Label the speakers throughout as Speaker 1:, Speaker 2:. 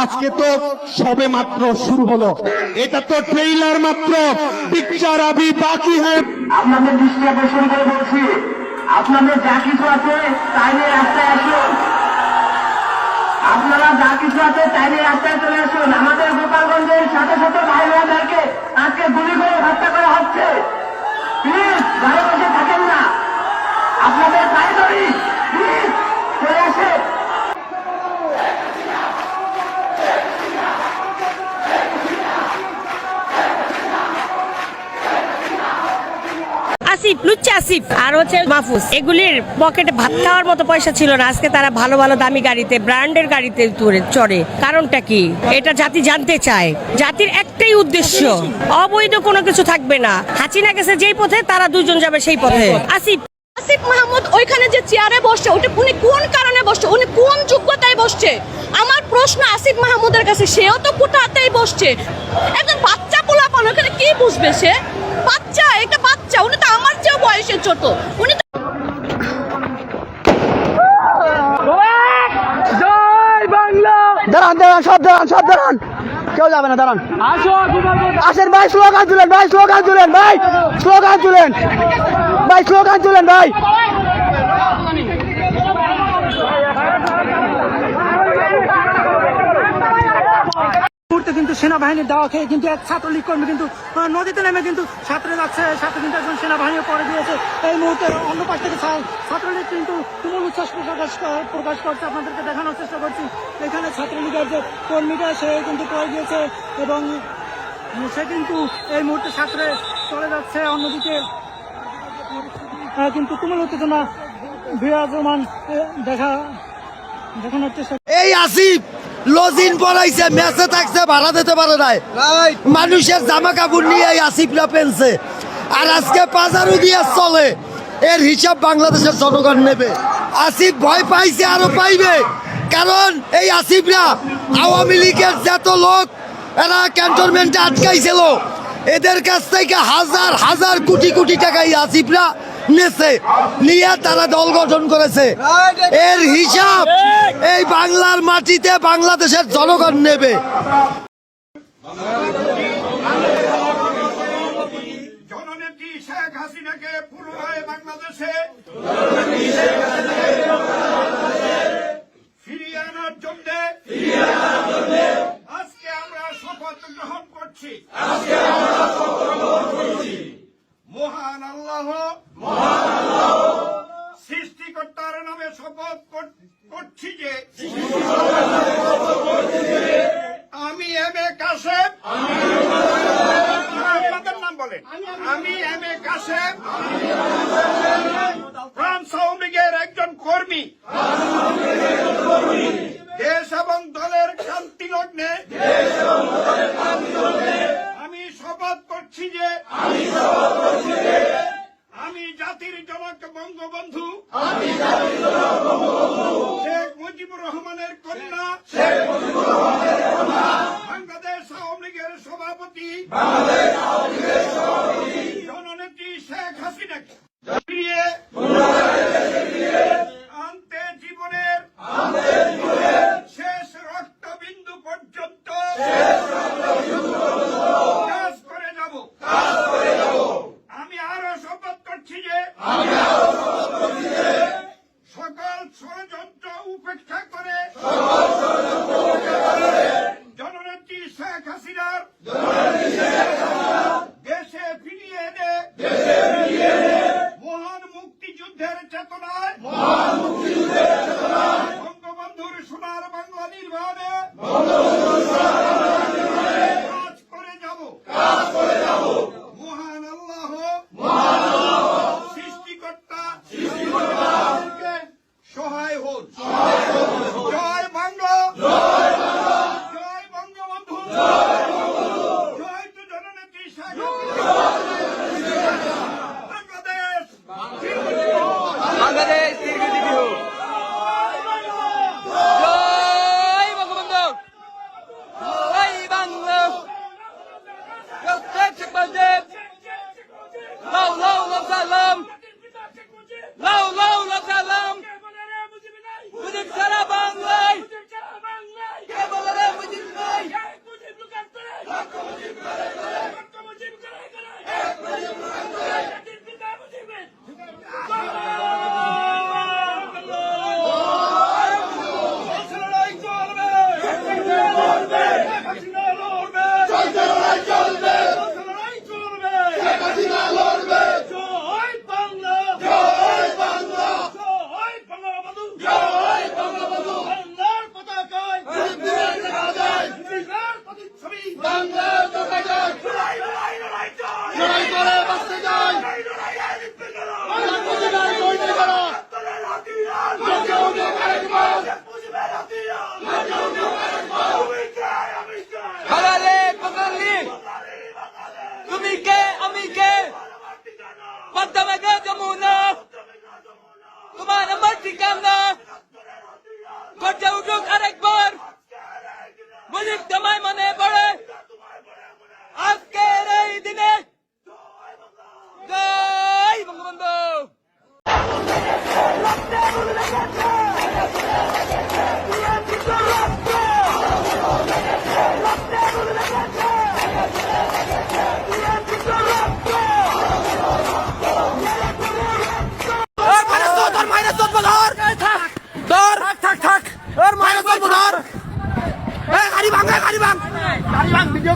Speaker 1: আজকে তো সবে মাত্র শুরু হলো। এটা তো ট্রেইলার মাত্র। পিকচার আবি বাকি হ্যাঁ
Speaker 2: আপনাদের দৃষ্টি আকর্ষণ করে বলছি, আপনাদের যা কিছু আছে তাই নিয়ে রাস্তায় আসুন। আপনারা যা কিছু আছে তাই নিয়ে রাস্তায় চলে আসুন। আমাদের গোপালগঞ্জের শত শত ভাই বোনদেরকে আজকে গুলি করে হত্যা করা হচ্ছে, প্লিজ ঘরে বসে থাকেন না। আপনাদের তাই ধরি প্লিজ চলে আসে
Speaker 3: আসিফ লুচ্চা আসিফ আর হচ্ছে মাহফুজ। এগুলির পকেটে ভাত খাওয়ার মতো পয়সা ছিল না। আজকে তারা ভালো ভালো দামি গাড়িতে ব্র্যান্ডের গাড়িতে তুলে চড়ে। কারণটা কি? এটা জাতি জানতে চায়। জাতির একটাই উদ্দেশ্য অবৈধ কোনো কিছু থাকবে না। হাসিনা গেছে যেই পথে তারা দুজন যাবে সেই পথে। আসিফ।
Speaker 4: আসিফ মাহমুদ ওইখানে যে চেয়ারে বসছে ওটা উনি কোন কারণে বসছে? উনি কোন যোগ্যতায় বসছে? আমার প্রশ্ন আসিফ মাহমুদের কাছে সেও তো কোটাতেই বসছে। একজন বাচ্চা পোলাপান ওখানে কি বুঝবে সে? বাচ্চা একটা বাচ্চা উনি তো আমার চেয়েও বয়সের ছোট। উনি তো
Speaker 5: দাঁড়ান দাঁড়ান সব দাঁড়ান সব দাঁড়ান। কেউ যাবে না দাঁড়ান। আসেন ভাই স্লোগান তুলেন ভাই স্লোগান তুলেন ভাই স্লোগান তুলেন। ভাই স্লোগান তুলেন ভাই। কিন্তু সেনাবাহিনীর দেওয়া খেয়ে কিন্তু এক ছাত্রলীগ কর্মী কিন্তু নদীতে নেমে কিন্তু সাঁতরে যাচ্ছে সাথে কিন্তু একজন সেনাবাহিনীও পরে দিয়েছে এই মুহূর্তে অন্য পাশ থেকে ছাত্রলীগ কিন্তু তুমুল উচ্ছ্বাস প্রকাশ প্রকাশ করছে। আপনাদেরকে দেখানোর চেষ্টা করছি। এখানে ছাত্রলীগের যে কর্মীটা সে কিন্তু পরে দিয়েছে এবং সে কিন্তু এই মুহূর্তে সাঁতরে চলে যাচ্ছে অন্যদিকে। কিন্তু তুমুল উত্তেজনা বিরাজমান দেখা দেখানোর চেষ্টা
Speaker 6: এই আসিফ! লজিন পড়াইছে মেসে থাকছে ভাড়া দিতে পারে নাই। মানুষের জামা কাপড় নিয়ে এই আসিফরা পেনছে। আর আজকে বাজারও দিয়ে চলে। এর হিসাব বাংলাদেশের জনগণ নেবে। আসিফ ভয় পাইছে আরও পাইবে। কারণ এই আসিফরা আওয়ামী লীগের যত লোক এরা ক্যান্টনমেন্টে আটকাইছিল। এদের কাছ থেকে হাজার হাজার কোটি কোটি টাকা এই আসিফরা নেছে, নিয়ে তারা দল গঠন করেছে। এর হিসাব এই বাংলার মাটিতে বাংলাদেশের জনগণ নেবে।
Speaker 1: জননেত্রী শেখ হাসিনাকে পুনরায় বাংলাদেশে istikamda Koca ucuk arekbar Buluk damay manep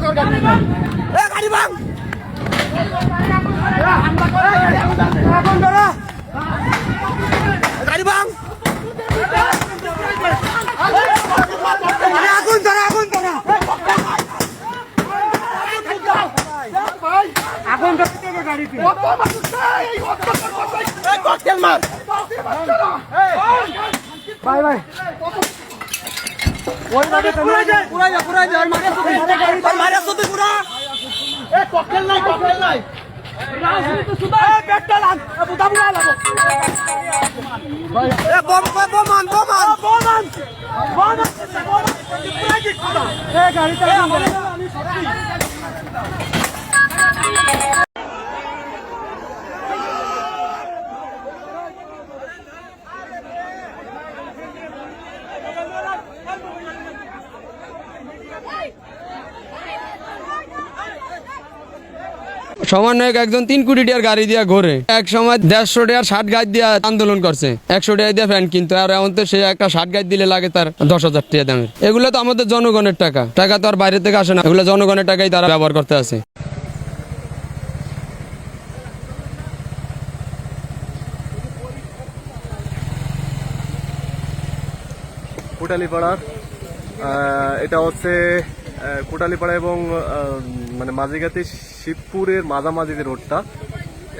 Speaker 1: গাড়ি ভাঙ গাড়ি ভাঙ আগুন ওই মাঠে পুরাই যায় পুরাই যায় পুরাই যায় মারে সুবি মারে সুবি পুরা। এ
Speaker 7: ককটেল নাই ককটেল নাই। গাড়িটা
Speaker 8: সমন্বয়ক একজন তিন কোটি টাকার গাড়ি দিয়া ঘোরে। এক সময় দেড়শো টাকার ষাট গাছ দিয়া আন্দোলন করছে। একশো টাকা দিয়ে ফ্যান কিন্তু। আর এখন তো সে একটা ষাট গাছ দিলে লাগে তার দশ হাজার টাকা দামের। এগুলো তো আমাদের জনগণের টাকা। টাকা তো আর বাইরে থেকে আসে না। এগুলো জনগণের টাকাই তারা ব্যবহার করতে আছে।
Speaker 9: কোটালীপাড়ার আহ, এটা হচ্ছে কোটালীপাড়া এবং মানে মাঝিগাতি শিবপুরের মাঝামাঝি যে রোডটা।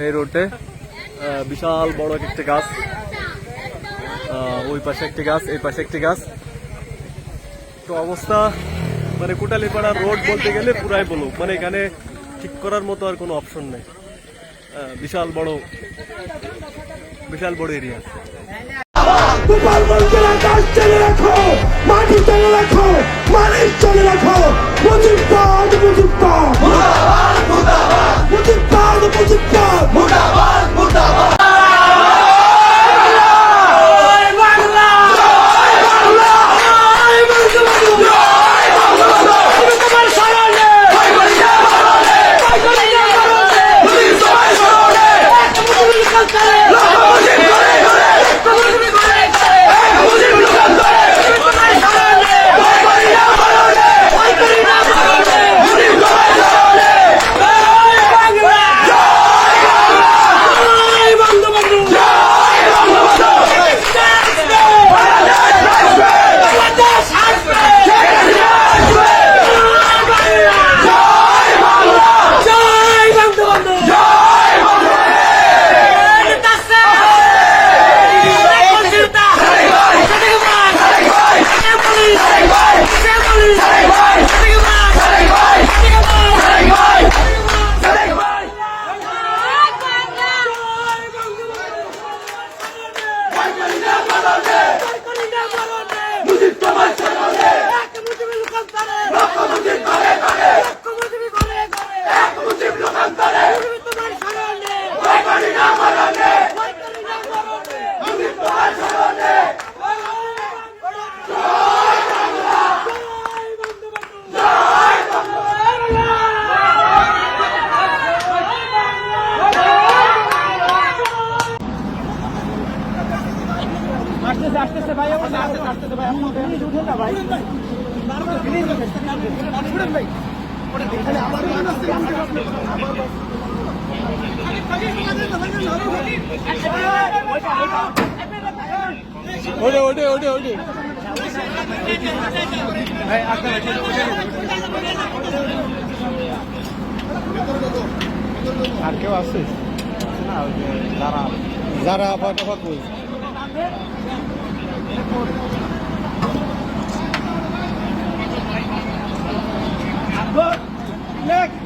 Speaker 9: এই রোডে বিশাল বড় একটি গাছ। ওই পাশে একটি গাছ, এই পাশে একটি গাছ। তো অবস্থা মানে কোটালীপাড়ার রোড বলতে গেলে পুরাই বলো মানে এখানে ঠিক করার মতো আর কোনো অপশন নেই। বিশাল বড় বিশাল বড় এরিয়া
Speaker 1: রাখো। মাটি চলে রাখো। মানুষ চলে রাখো মুজিবাদ মুজিবাদ মুজিবাদ আসতেছে আসতেছে ভাই আসতেছে ভাই উঠে না ভাই। ভাই। ওটে ওটে ভাই আর কেউ আসছিস যারা যারা আবার কথা Look! Look!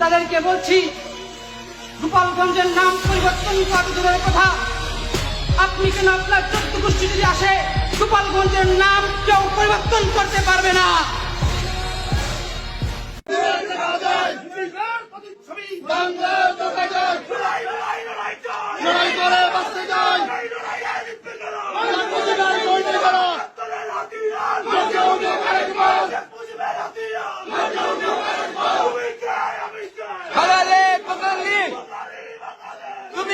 Speaker 1: মুজিবাদ
Speaker 10: বলছি, গোপালগঞ্জের নাম পরিবর্তন করা কথা। আপনি কেন আপনার চোদ্দ গোষ্ঠী যদি আসে, গোপালগঞ্জের নাম কেউ পরিবর্তন করতে পারবে না।
Speaker 7: বাঙালি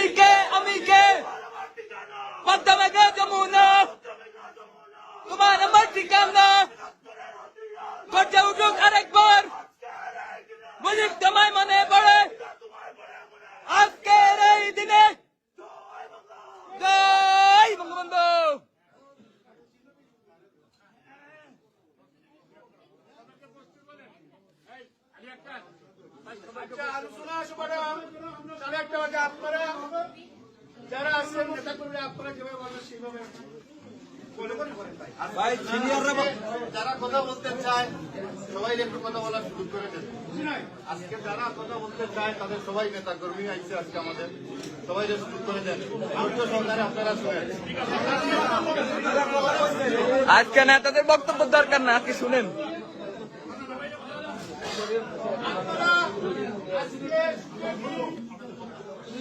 Speaker 7: তুমি কে আমি কে মাধ্যমে গে যমুনা তোমার আমার ঠিকানা গর্জে উঠুক আরেকবার মুজিব তোমায় মনে পড়ে আজকের এই দিনে জয় বঙ্গবন্ধু
Speaker 11: যারা কথা বলতে চায় সবাই একটু কথা বলার সুযোগ করে দেন আজকে যারা কথা বলতে চায় তাদের সবাই নেতা কর্মী আইছে আজকে আমাদের। সবাই সুযোগ করে দেন। ধৈর্য সহকারে আপনারা শুনেন।
Speaker 7: আজকে নেতাদের বক্তব্য দরকার না আজকে শুনেন।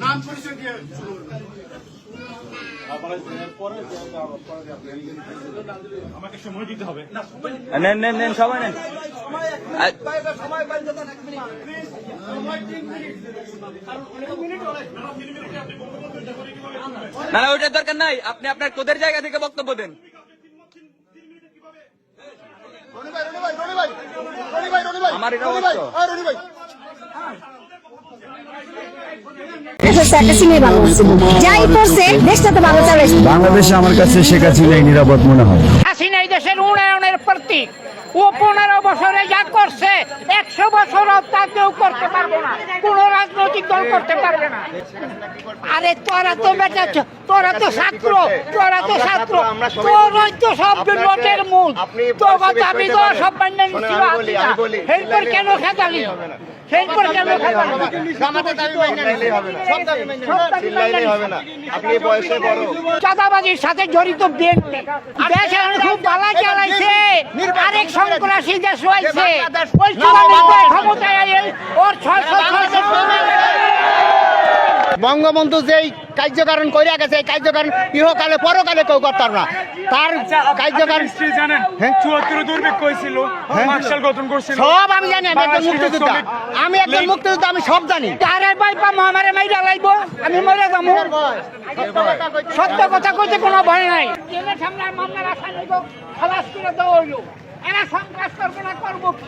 Speaker 11: নাম পরিচয় দিয়ে শুরু করবেন।
Speaker 7: নেন নেন নেন সবাই নেন। না না ওইটার দরকার নাই। আপনি আপনার কোদের জায়গা থেকে বক্তব্য দেন?
Speaker 11: রনি ভাই, রনি ভাই, রনি ভাই, রনি ভাই, রনি ভাই,
Speaker 7: আমার এটা
Speaker 12: বাংলাদেশে আমার কাছে শেখ হাসিনাই নিরাপদ মনে হয়।
Speaker 10: হাসিনা দেশের উন্নয়নের প্রতীক। ও পনেরো বছরে যা করছে একশো বছরও তা কেউ করতে পারব না। কোন রাজনৈতিক দল করতে পারবে না। আরে তোরা তো বেটা তোরা তো ছাত্র তোরা তো ছাত্র। তোরাই তো সব নোটের মূল। তো দাবি তো সব মান্য কেন খেতালি? চাঁদাবাজির সাথে জড়িত বিএনপি দেশ এখন খুব ভালো চালাইছে আরেক সন্ত্রাসী দেশ হয়েছে ওই ক্ষমতায় ওর ছয়শো ছয়শো
Speaker 13: বঙ্গবন্ধু যেই কার্যকারণ করে গেছে এই কার্যকারণ ইহকালে পরকালে কেউ করতাম না। তার কার্যকারণ
Speaker 12: জানেন
Speaker 13: হ্যাঁ?
Speaker 12: চুয়াত্তর দুর্ভিক্ষ হয়েছিল মার্শাল গঠন করছিল।
Speaker 13: সব আমি জানি আমি একজন মুক্তিযোদ্ধা। আমি একজন মুক্তিযোদ্ধা আমি সব জানি।
Speaker 10: আরে ভাই পাম আমারে মাইরা লাইব আমি মরে যাব। সত্য কথা কইতে কোনো ভয় নাই। সামনে আর মামলার আসামি খালাস করে দেওয়া হইল। এরা সন্ত্রাস করবে না করব কি?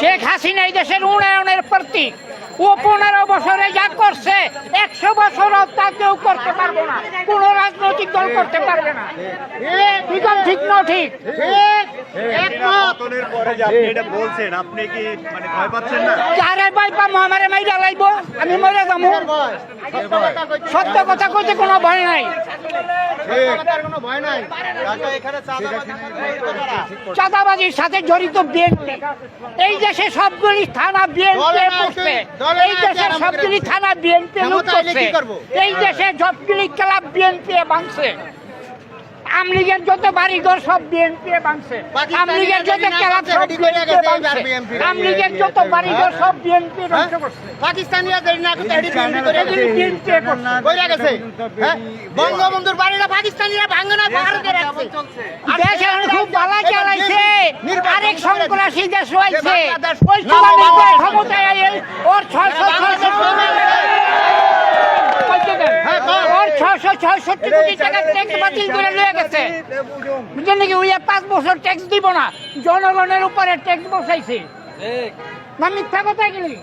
Speaker 10: শেখ হাসিনা এই দেশের উন্নয়নের প্রতীক। ও পনেরো বছরে যা করছে একশো বছরও তা কেউ করতে পারব না। কোন রাজনৈতিক দল করতে পারবে না। ঠিক ঠিক না ঠিক?
Speaker 11: পতনের পরে যে আপনি এটা বলছেন আপনি কি মানে ভয় পাচ্ছেন না?
Speaker 10: আরে ভাই পাম আমারে মাইরা লাইব? আমি মরে যাব? সত্য কথা কইতে কোনো ভয় নাই।
Speaker 11: কোনো ভয় নাই। ঢাকা এখানে চাঁদাবাজি
Speaker 10: চাঁদাবাজির সাথে জড়িত বিএনপি। এই দেশে সবগুলি থানা বিএনপি করছে এই
Speaker 13: দেশের
Speaker 10: দেশে সবগুলি থানা বিএনপি করছে এই দেশে সবগুলি ক্লাব বিএনপি ভাঙছে। আমলিগের যত বাড়িঘর সব বিএনপি
Speaker 13: পাকিস্তানিরা
Speaker 10: আমলিগের যত ক্লাব সব বিএনপি
Speaker 13: BNP
Speaker 10: আমলিগের যত বাড়িঘর সব বিএনপি ধ্বংস করছে
Speaker 13: পাকিস্তানিরা দেরি না করতে হেডি বিএনপি করে
Speaker 10: বিএনপি
Speaker 13: কইরা গেছে? হ্যাঁ? বঙ্গবন্ধুর বাড়িটা পাকিস্তানিরা ভাঙে না ভারতে রাখছে।
Speaker 10: দেশ এখন খুব ভালো চালাইছে। আরেক সন্ত্রাসী দেশ হয়েছে ওই সময় ক্ষমতায় আইয়ে ওর ছয়শো ছয়শো ওর ছয়শো ছয়ষট্টি কোটি টাকা ট্যাক্স বাতিল করে লয়ে গেছে। বুঝলেন নাকি? ওই পাঁচ বছর ট্যাক্স দিব না। জনগণের উপরে ট্যাক্স বসাইছে। না মিথ্যা কথা গেলি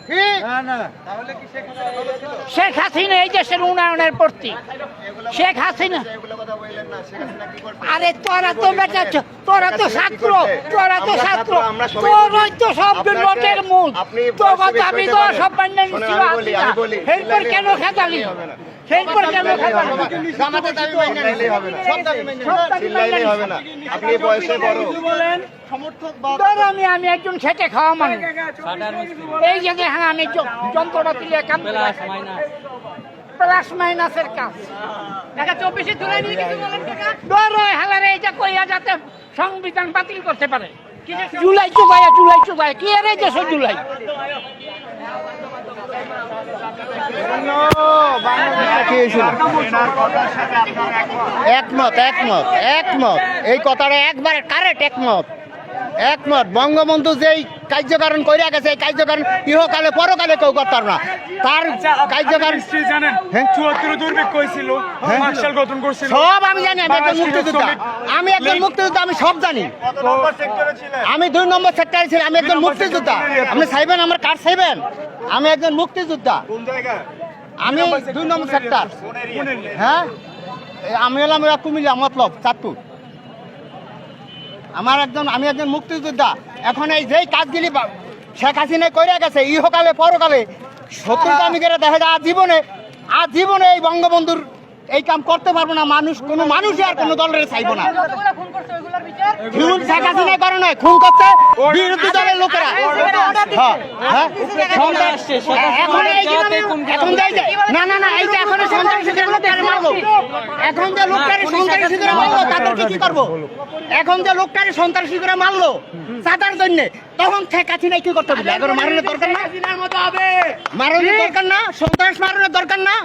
Speaker 10: শেখ হাসিনা এই দেশের উন্নয়নের প্রতি। শেখ হাসিনা আরে তোরা তো বেটা তোরা তো ছাত্র তোরা তো ছাত্র। তোরই তো সব নোটের মূল। তোর দাবি তো সব মান্য ছিল এরপর কেন খেতালি? এরপর কেন খেতালি
Speaker 11: হবে না। আপনি বয়সে বড়।
Speaker 10: ধর আমি আমি একজন খেটে খাওয়া মানুষ। এই যে দেখেন আমি যন্ত্রপাতি কাম প্লাস মাইনাসের কাজ। টাকা চব্বিশে তুলে নিয়ে কিছু বলেন ধর হালারে এইটা কইয়া যাতে সংবিধান বাতিল করতে পারে। জুলাই চুবাইয়া জুলাই চুবাইয়া কি এর এই দেশ জুলাই?
Speaker 13: একমত একমত একমত। এই কথাটা একবারে কারেক্ট একমত। একমত। বঙ্গবন্ধু যেই কার্যকারণ করিয়া গেছে এই কার্যকারণ ইহকালে পরকালে কেউ করতে পারবে না। তার কার্যকারণ
Speaker 12: হিস্ট্রি জানেন?
Speaker 13: হ্যাঁ?
Speaker 12: করছিল।
Speaker 13: সব আমি জানি আমি একজন মুক্তিযোদ্ধা। আমি একজন মুক্তিযোদ্ধা আমি সব জানি। আমি দুই নম্বর সেক্টরে ছিলাম আমি একজন মুক্তিযোদ্ধা। আপনি চাইবেন আমার কার্ড চাইবেন? আমি একজন মুক্তিযোদ্ধা। আমি দুই নম্বর সেক্টর হ্যাঁ? আমি হলাম কুমিল্লা মতলব চাঁদপুর। আমার একজন আমি একজন মুক্তিযোদ্ধা। এখন এই যেই কাজগুলি শেখ হাসিনা করে গেছে ইহকালে পরকালে সত্যিটা আমি করে দেখা যায় জীবনে আর জীবনে এই বঙ্গবন্ধুর এই কাম করতে পারব না। মানুষ কোনো মানুষই আর কোনো দলের চাইব না। খুন শেখ হাসিনা করে নয় খুন করছে বিরোধী দলের লোকেরা। হ্যাঁ, হ্যাঁ। এখন এখন যে- না না না এই যে এখন সন্ত্রাসীদের লোকটারে মারলো এখন যে লোকটারে সন্ত্রাসী করে মারলো তাদেরকে কি করব? এখন যে লোকটারে সন্ত্রাসী করে মারলো সাদার জন্য তখন শেখ হাসিনা কি করতে হবে? এখন মারানোর দরকার না? মারানোর দরকার না? সন্ত্রাস মারানোর দরকার না?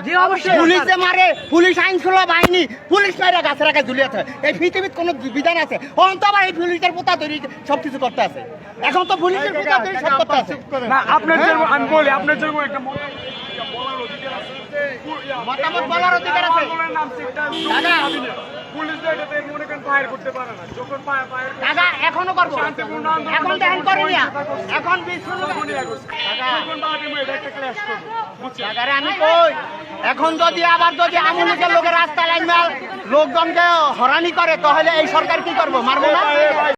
Speaker 13: পুলিশ যে মারে পুলিশ আইন শৃঙ্খলা বাহিনী পুলিশ মারা গাছে রাখা ঝুলিয়েছে এই পৃথিবীর কোনো বিধান আছে? অন তো আবার এই পুলিশের পোতা তৈরি সব কিছু করতে আছে। এখন তো পুলিশের পোতা তৈরি সব করতে আছে।
Speaker 12: না আপনার জন্য আমি বলি আপনার জন্য একটা বলার অধিকার আছে।
Speaker 13: মতামত বলার অধিকার আছে? দাদা। এখনও করব। দেখেন করেনি আমি কই? যদি আবার যদি আওয়ামী লোকের রাস্তা লাইন লোকজনকে হরানি করে তাহলে এই সরকার কি করব? মারবো না?